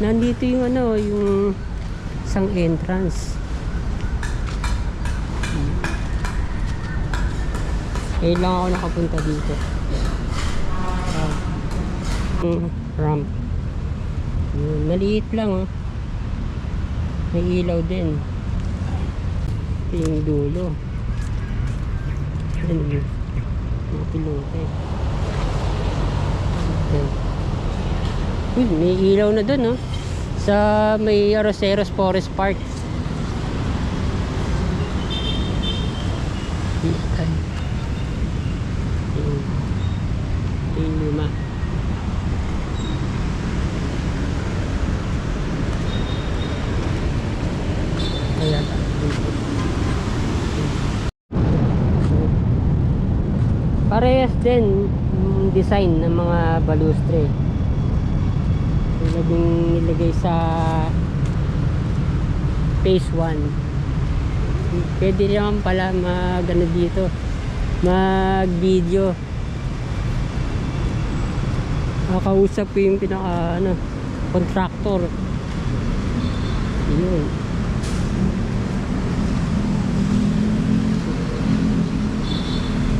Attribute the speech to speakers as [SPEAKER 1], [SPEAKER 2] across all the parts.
[SPEAKER 1] nandito yung ano, yung isang entrance. Eh lang ako nakapunta dito. Yung ramp. Yun, maliit lang oh. May ilaw din. Ito yung dulo. Yun. Mga pilote. Yan. Uy, may ilaw na dun, no? Sa may Aroseros Forest Park. Ay. Yung, yung luma. Ayan. Parehas din yung design ng mga balustre. Yung nilagay sa phase 1. Pwede naman pala mag ano dito, mag video. Makausap ko yung pinaka ano, contractor. Yun.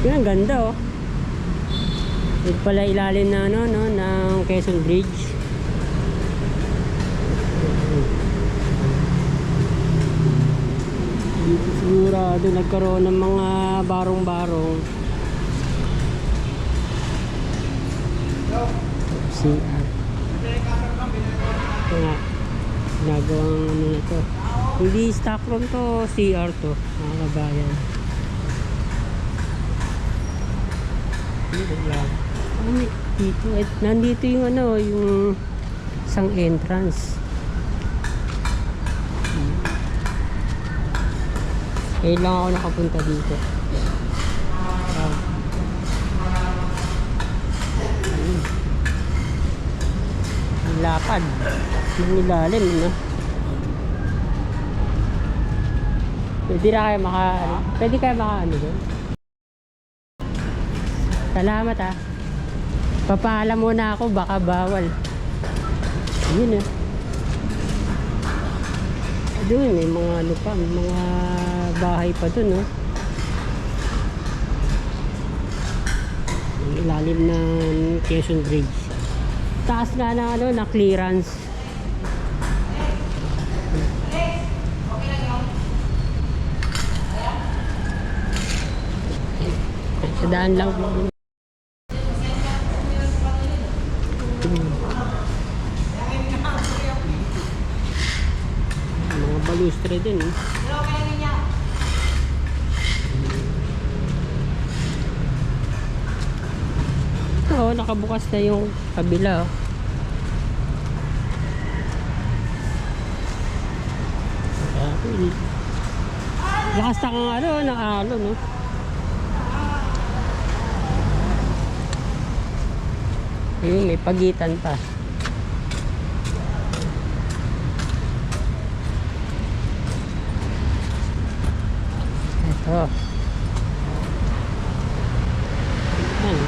[SPEAKER 1] Yan, ang ganda oh. Ito pala ilalim na ano, no, ng Quezon Bridge. Dito sigurado nagkaroon ng mga barong-barong. CR. Nga. Ginagawang ano na to. Hindi stock room to, CR to, mga kabayan. Dito. Ano, dito, eh, nandito yung ano, yung isang entrance. Eh lang ako nakapunta dito. Ah. Ayun. Ang lapad. Ang no? Pwede na kayo maka... ano? Pwede kayo maka ano doon? Salamat ah. Papaalam muna ako, baka bawal. Yun eh. Doon may mga ano pa, may mga bahay pa doon, no? Ang ilalim ng Quezon Bridge. Taas nga na ano, na clearance. Sa daan lang po. Hmm. Mga balustre din. Eh. Oo, nakabukas na yung kabila. oh. Lakas na kang ano, ng alon, no? Ayun, may pagitan pa. Ito. Yan.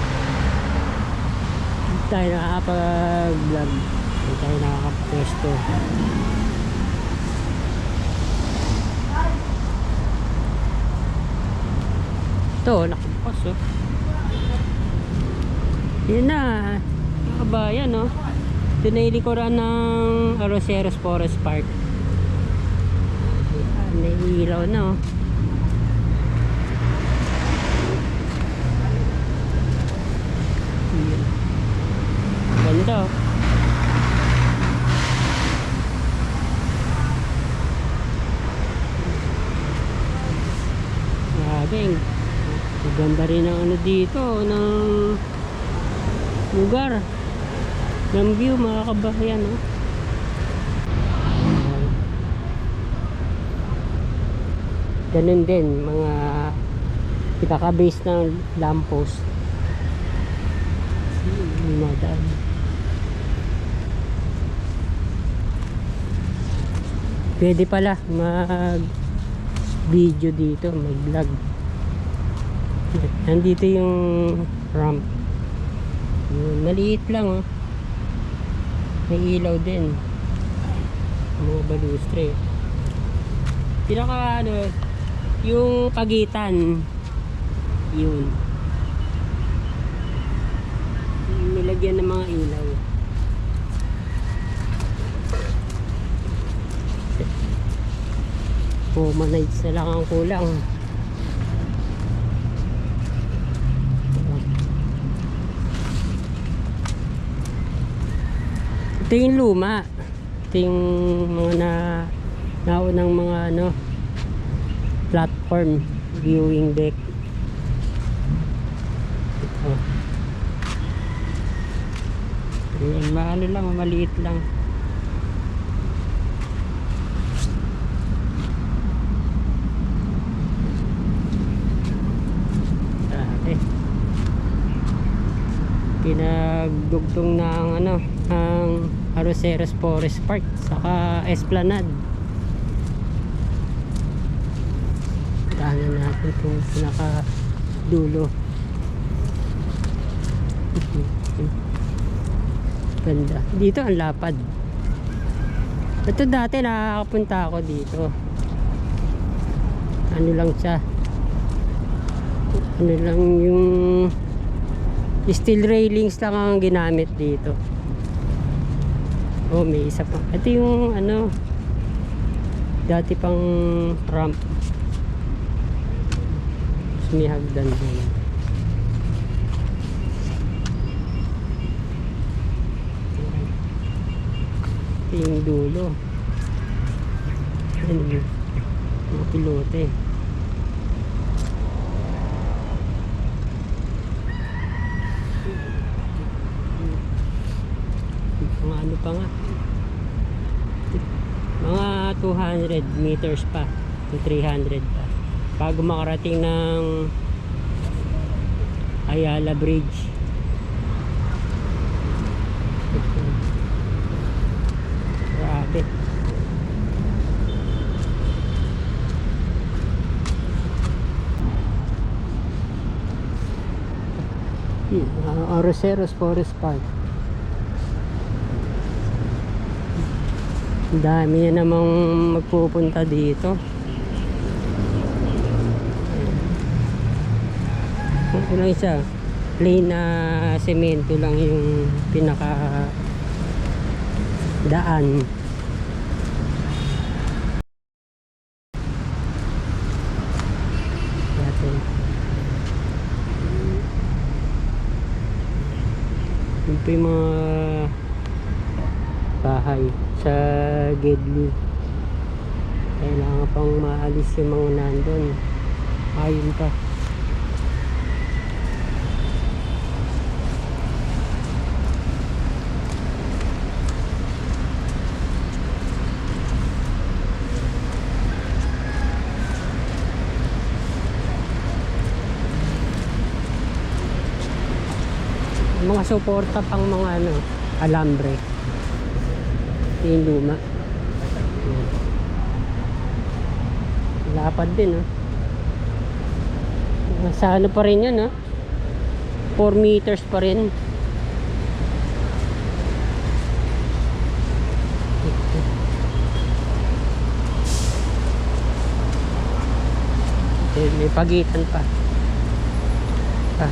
[SPEAKER 1] Hindi tayo nakakapag-vlog. Hindi tayo nakakapwesto. Ito, nakabukas oh. Yun na. Nakabayan no. Ito na yung likuran ng Aroseros Forest Park. Ayan, May ilaw na oh. Ayan. Ganda oh. Grabe. Ang Ganda rin ang ano dito ng lugar ng view mga kabahayan? Ayan. ganun din mga pinaka-base ng lamppost yung mga daan pwede pala mag video dito mag vlog nandito yung ramp yun, maliit lang oh. May ilaw din. Mga balustre. Pinaka ano, yung pagitan. Yun. Nilagyan ng mga ilaw. Puma nights na lang ang kulang. Ito yung luma. Ito yung mga na naunang mga ano platform viewing deck. Ito. Ayan, maano lang, maliit lang. Grabe. Pinagdugtong ng ano, ang Aroseros Forest Park saka Esplanade. Daanan natin itong pinaka dulo. Ganda. Dito ang lapad. Ito dati nakakapunta ako dito. Ano lang siya. Ano lang yung steel railings lang ang ginamit dito. Oh, may isa pa. Ito yung ano dati pang ramp. May hagdan din. Ito yung dulo. Ano yun? Mga pilote. Mga ano pa nga. Mga 200 meters pa. To 300 pa. Bago makarating ng Ayala Bridge. Grabe. Hmm, uh, Aroseros Forest Park. Dami na namang magpupunta dito. Ito lang siya. Plain na semento lang yung pinaka daan. Po yung mga bahay sa Gedli. Kailangan pang maalis yung mga nandun. Ayun pa. mga suporta pang mga ano, alambre. Yung luma. Lapad din, oh. Sa ano pa rin yan, oh. 4 meters pa rin. May pagitan pa. Ah.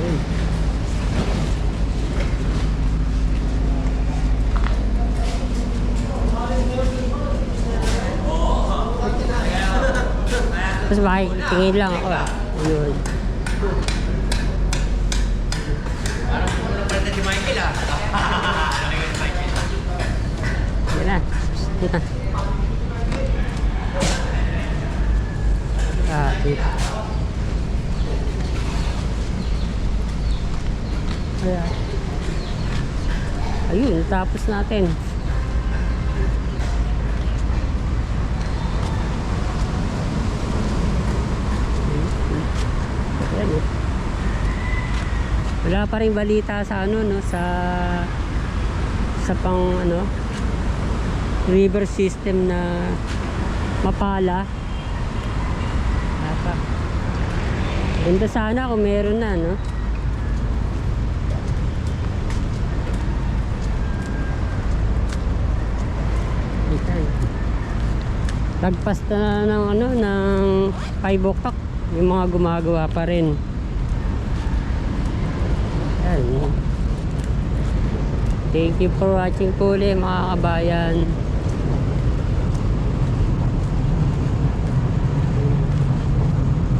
[SPEAKER 1] Ayun. Tapos makitingin lang ako. ah. Ayun. Yan na. Yan na. Ah, dito. Ayan. Ayun, tapos natin. wala pa rin balita sa ano no sa sa pang ano river system na mapala. Wala pa ganda sana kung meron na no? Eh. Lagpas na ng ano ng 5 o'clock. Yung mga gumagawa pa rin. Ayan. Thank you for watching po ulit mga kabayan.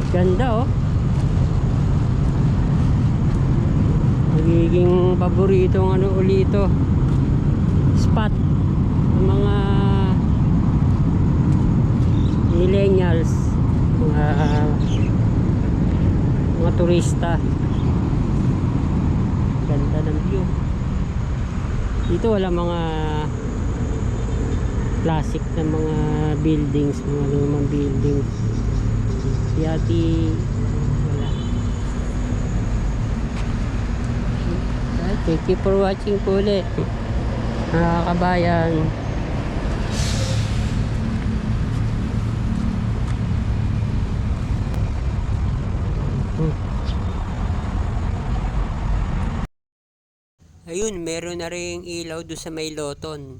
[SPEAKER 1] Ganda oh. Magiging paboritong ano uli ito. Spot ng mga millennials, mga mga turista. Ganda ng view. Dito wala mga classic na mga buildings, mga lumang buildings. Yati wala. Thank you for watching po ulit. Mga kabayan. Ayun, meron na rin ilaw doon sa may loton.